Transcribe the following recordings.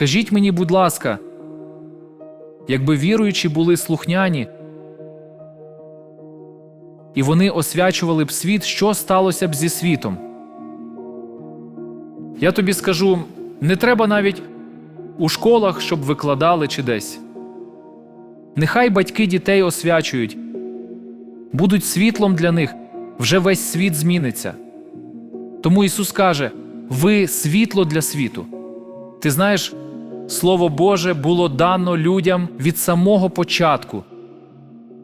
Скажіть мені, будь ласка, якби віруючі були слухняні, і вони освячували б світ, що сталося б зі світом? Я тобі скажу, не треба навіть у школах, щоб викладали чи десь. Нехай батьки дітей освячують, будуть світлом для них, вже весь світ зміниться. Тому Ісус каже: ви світло для світу. Ти знаєш, Слово Боже було дано людям від самого початку,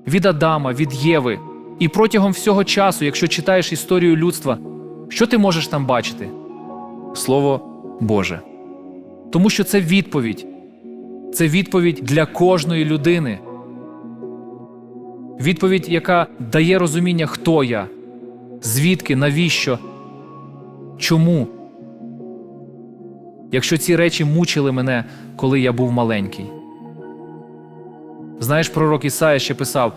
від Адама, від Єви. І протягом всього часу, якщо читаєш історію людства, що ти можеш там бачити? Слово Боже. Тому що це відповідь. Це відповідь для кожної людини. Відповідь, яка дає розуміння, хто я, звідки, навіщо, чому. Якщо ці речі мучили мене, коли я був маленький. Знаєш, пророк Ісая ще писав: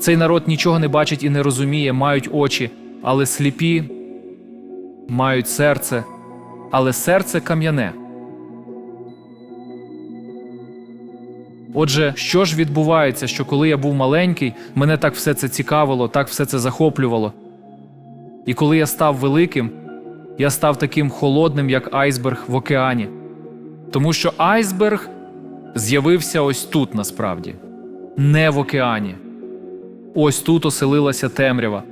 цей народ нічого не бачить і не розуміє, мають очі, але сліпі, мають серце, але серце кам'яне. Отже, що ж відбувається, що коли я був маленький, мене так все це цікавило, так все це захоплювало. І коли я став великим, я став таким холодним, як айсберг в океані. Тому що айсберг з'явився ось тут насправді, не в океані. Ось тут оселилася темрява.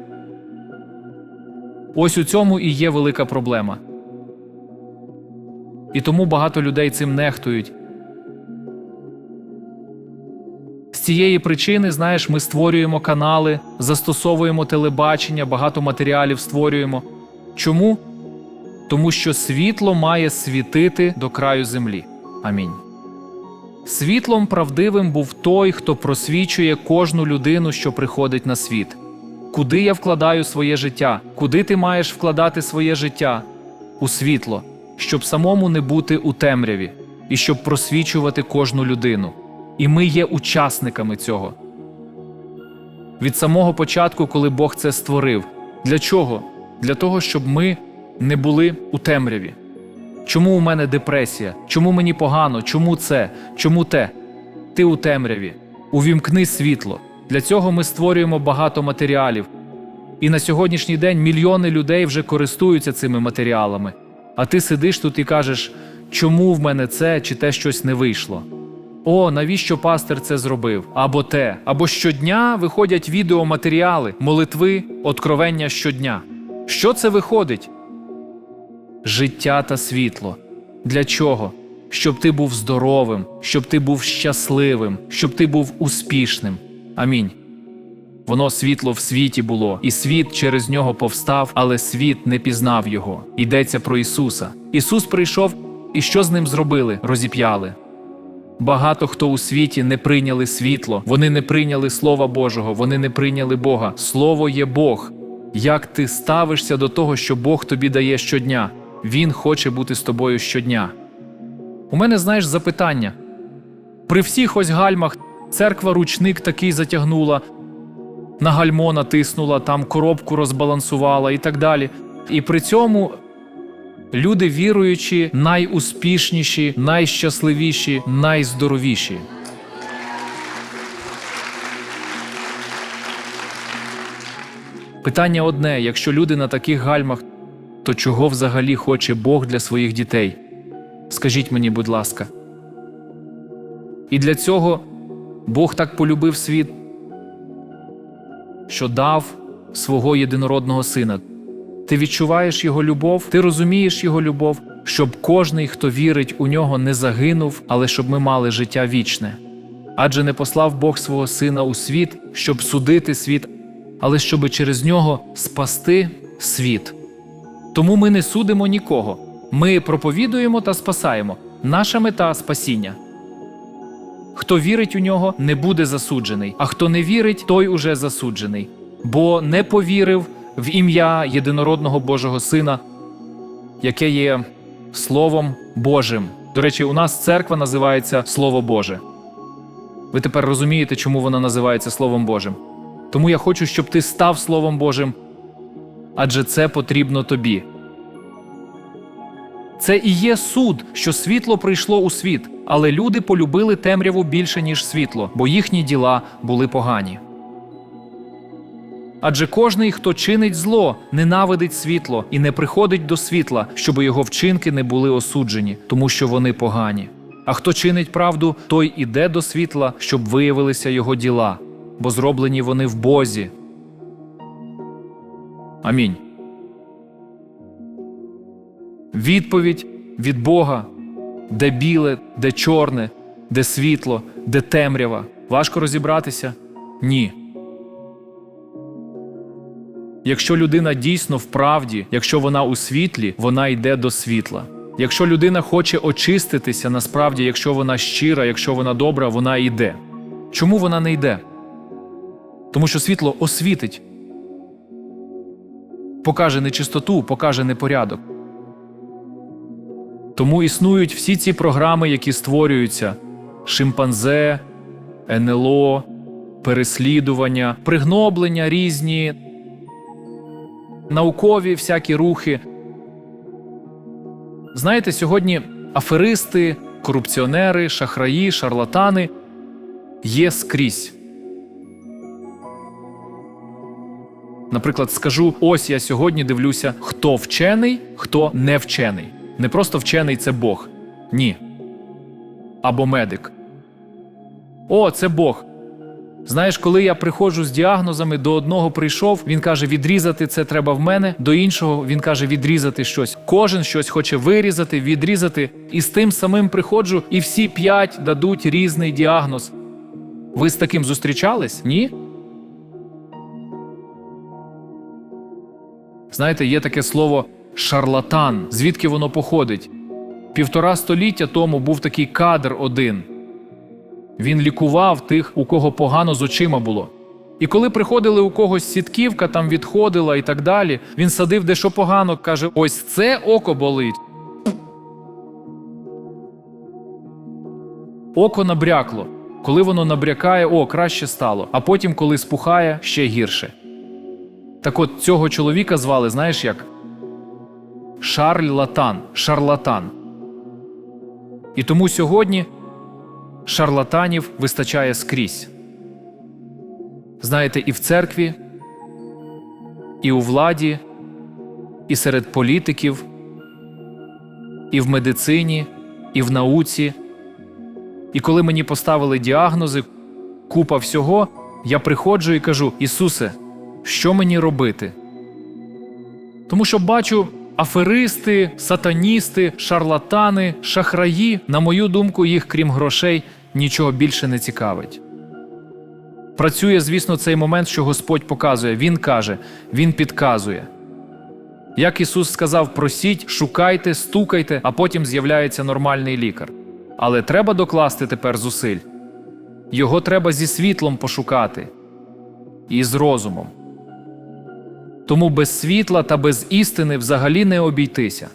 Ось у цьому і є велика проблема. І тому багато людей цим нехтують. З цієї причини, знаєш, ми створюємо канали, застосовуємо телебачення, багато матеріалів створюємо. Чому? Тому що світло має світити до краю землі. Амінь. Світлом правдивим був той, хто просвічує кожну людину, що приходить на світ. Куди я вкладаю своє життя? Куди ти маєш вкладати своє життя? У світло, щоб самому не бути у темряві, і щоб просвічувати кожну людину. І ми є учасниками цього. Від самого початку, коли Бог це створив. Для чого? Для того, щоб ми не були у темряві. Чому у мене депресія? Чому мені погано? Чому це? Чому те? Ти у темряві. Увімкни світло. Для цього ми створюємо багато матеріалів. І на сьогоднішній день мільйони людей вже користуються цими матеріалами. А ти сидиш тут і кажеш, чому в мене це чи те щось не вийшло? О, навіщо пастир це зробив? Або те, або щодня виходять відеоматеріали, молитви, откровення щодня. Що це виходить? Життя та світло. Для чого? Щоб ти був здоровим, щоб ти був щасливим, щоб ти був успішним. Амінь. Воно світло в світі було, і світ через нього повстав, але світ не пізнав його. Йдеться про Ісуса. Ісус прийшов, і що з ним зробили? Розіп'яли. Багато хто у світі не прийняли світло, вони не прийняли Слова Божого, вони не прийняли Бога. Слово є Бог. Як ти ставишся до того, що Бог тобі дає щодня? Він хоче бути з тобою щодня. У мене, знаєш, запитання. При всіх ось гальмах церква ручник такий затягнула, на гальмо натиснула, там коробку розбалансувала і так далі. І при цьому люди віруючі, найуспішніші, найщасливіші, найздоровіші. Питання одне: якщо люди на таких гальмах, то чого взагалі хоче Бог для своїх дітей? Скажіть мені, будь ласка. І для цього Бог так полюбив світ, що дав свого єдинородного сина. Ти відчуваєш його любов, ти розумієш його любов, щоб кожний, хто вірить у нього, не загинув, але щоб ми мали життя вічне. Адже не послав Бог свого сина у світ, щоб судити світ, але щоб через нього спасти світ. Тому ми не судимо нікого. Ми проповідуємо та спасаємо. Наша мета спасіння. Хто вірить у нього, не буде засуджений, а хто не вірить, той уже засуджений, бо не повірив в ім'я єдинородного Божого Сина, яке є Словом Божим. До речі, у нас церква називається Слово Боже. Ви тепер розумієте, чому вона називається Словом Божим. Тому я хочу, щоб ти став Словом Божим, адже це потрібно тобі. Це і є суд, що світло прийшло у світ, але люди полюбили темряву більше, ніж світло, бо їхні діла були погані. Адже кожний, хто чинить зло, ненавидить світло і не приходить до світла, щоб його вчинки не були осуджені, тому що вони погані. А хто чинить правду, той іде до світла, щоб виявилися його діла, бо зроблені вони в Бозі. Амінь. Відповідь від Бога, де біле, де чорне, де світло, де темрява. Важко розібратися? Ні. Якщо людина дійсно в правді, якщо вона у світлі, вона йде до світла. Якщо людина хоче очиститися, насправді, якщо вона щира, якщо вона добра, вона йде. Чому вона не йде? Тому що світло освітить, покаже нечистоту, покаже непорядок. Тому існують всі ці програми, які створюються: шимпанзе, НЛО, переслідування, пригноблення різні, наукові всякі рухи. Знаєте, сьогодні аферисти, корупціонери, шахраї, шарлатани є скрізь. Наприклад, скажу: ось я сьогодні дивлюся, хто вчений, хто не вчений. Не просто вчений це Бог. Ні. Або медик. О, це Бог. Знаєш, коли я приходжу з діагнозами, до одного прийшов, він каже, відрізати це треба в мене, до іншого він каже, відрізати щось. Кожен щось хоче вирізати, відрізати, і з тим самим приходжу, і всі п'ять дадуть різний діагноз. Ви з таким зустрічались? Ні? Знаєте, є таке слово шарлатан. Звідки воно походить? Півтора століття тому був такий кадр один. Він лікував тих, у кого погано з очима було. І коли приходили у когось сітківка, там відходила і так далі, він садив дещо погано, каже: ось це око болить. Око набрякло. Коли воно набрякає, о, краще стало. А потім, коли спухає, ще гірше. Так от цього чоловіка звали, знаєш як? Шарль Латан, шарлатан. І тому сьогодні шарлатанів вистачає скрізь. Знаєте, і в церкві, і у владі, і серед політиків, і в медицині, і в науці. І коли мені поставили діагнози, купа всього, я приходжу і кажу: Ісусе, що мені робити? Тому що бачу аферисти, сатаністи, шарлатани, шахраї, на мою думку, їх, крім грошей, нічого більше не цікавить. Працює, звісно, цей момент, що Господь показує. Він каже, Він підказує. Як Ісус сказав, просіть, шукайте, стукайте, а потім з'являється нормальний лікар. Але треба докласти тепер зусиль. Його треба зі світлом пошукати і з розумом. Тому без світла та без істини взагалі не обійтися.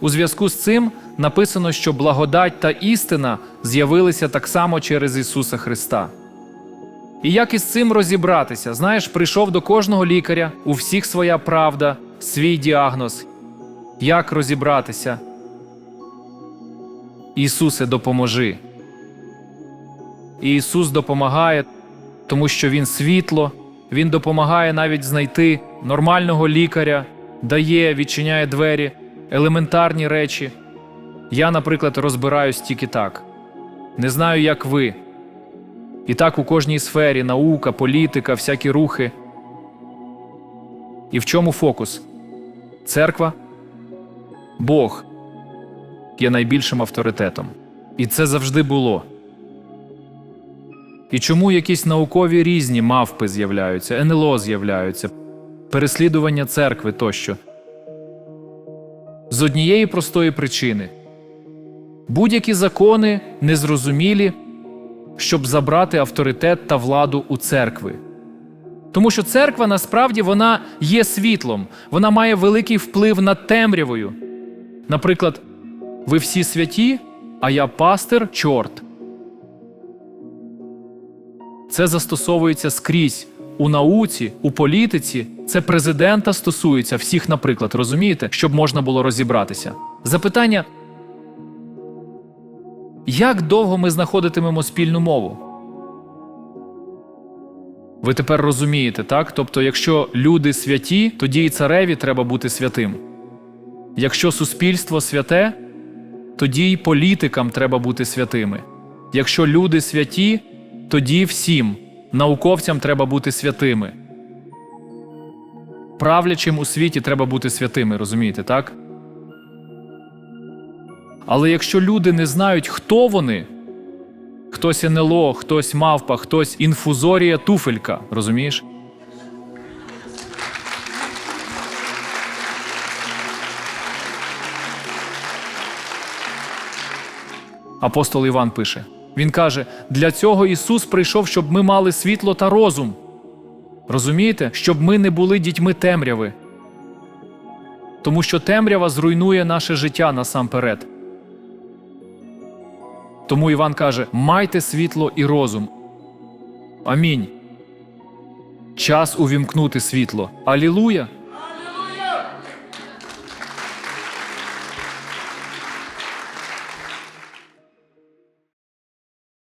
У зв'язку з цим написано, що благодать та істина з'явилися так само через Ісуса Христа. І як із цим розібратися? Знаєш, прийшов до кожного лікаря, у всіх своя правда, свій діагноз. Як розібратися? Ісусе, допоможи. І Ісус допомагає, тому що Він світло, Він допомагає навіть знайти нормального лікаря, дає, відчиняє двері, елементарні речі. Я, наприклад, розбираюсь тільки так. Не знаю, як ви. І так у кожній сфері наука, політика, всякі рухи. І в чому фокус? Церква? Бог є найбільшим авторитетом. І це завжди було. І чому якісь наукові різні мавпи з'являються, НЛО з'являються, переслідування церкви тощо? З однієї простої причини будь-які закони незрозумілі, щоб забрати авторитет та владу у церкви. Тому що церква насправді вона є світлом, вона має великий вплив над темрявою. Наприклад, ви всі святі, а я пастир чорт. Це застосовується скрізь у науці, у політиці, це президента стосується всіх, наприклад, розумієте, щоб можна було розібратися. Запитання: як довго ми знаходитимемо спільну мову? Ви тепер розумієте, так? Тобто, якщо люди святі, тоді і цареві треба бути святим. Якщо суспільство святе, тоді й політикам треба бути святими. Якщо люди святі, тоді всім науковцям треба бути святими. Правлячим у світі треба бути святими, розумієте, так? Але якщо люди не знають, хто вони, хтось НЛО, хтось мавпа, хтось інфузорія туфелька, розумієш? Апостол Іван пише. Він каже: для цього Ісус прийшов, щоб ми мали світло та розум. Розумієте, щоб ми не були дітьми темряви. Тому що темрява зруйнує наше життя насамперед. Тому Іван каже: майте світло і розум. Амінь. Час увімкнути світло. Алілуя!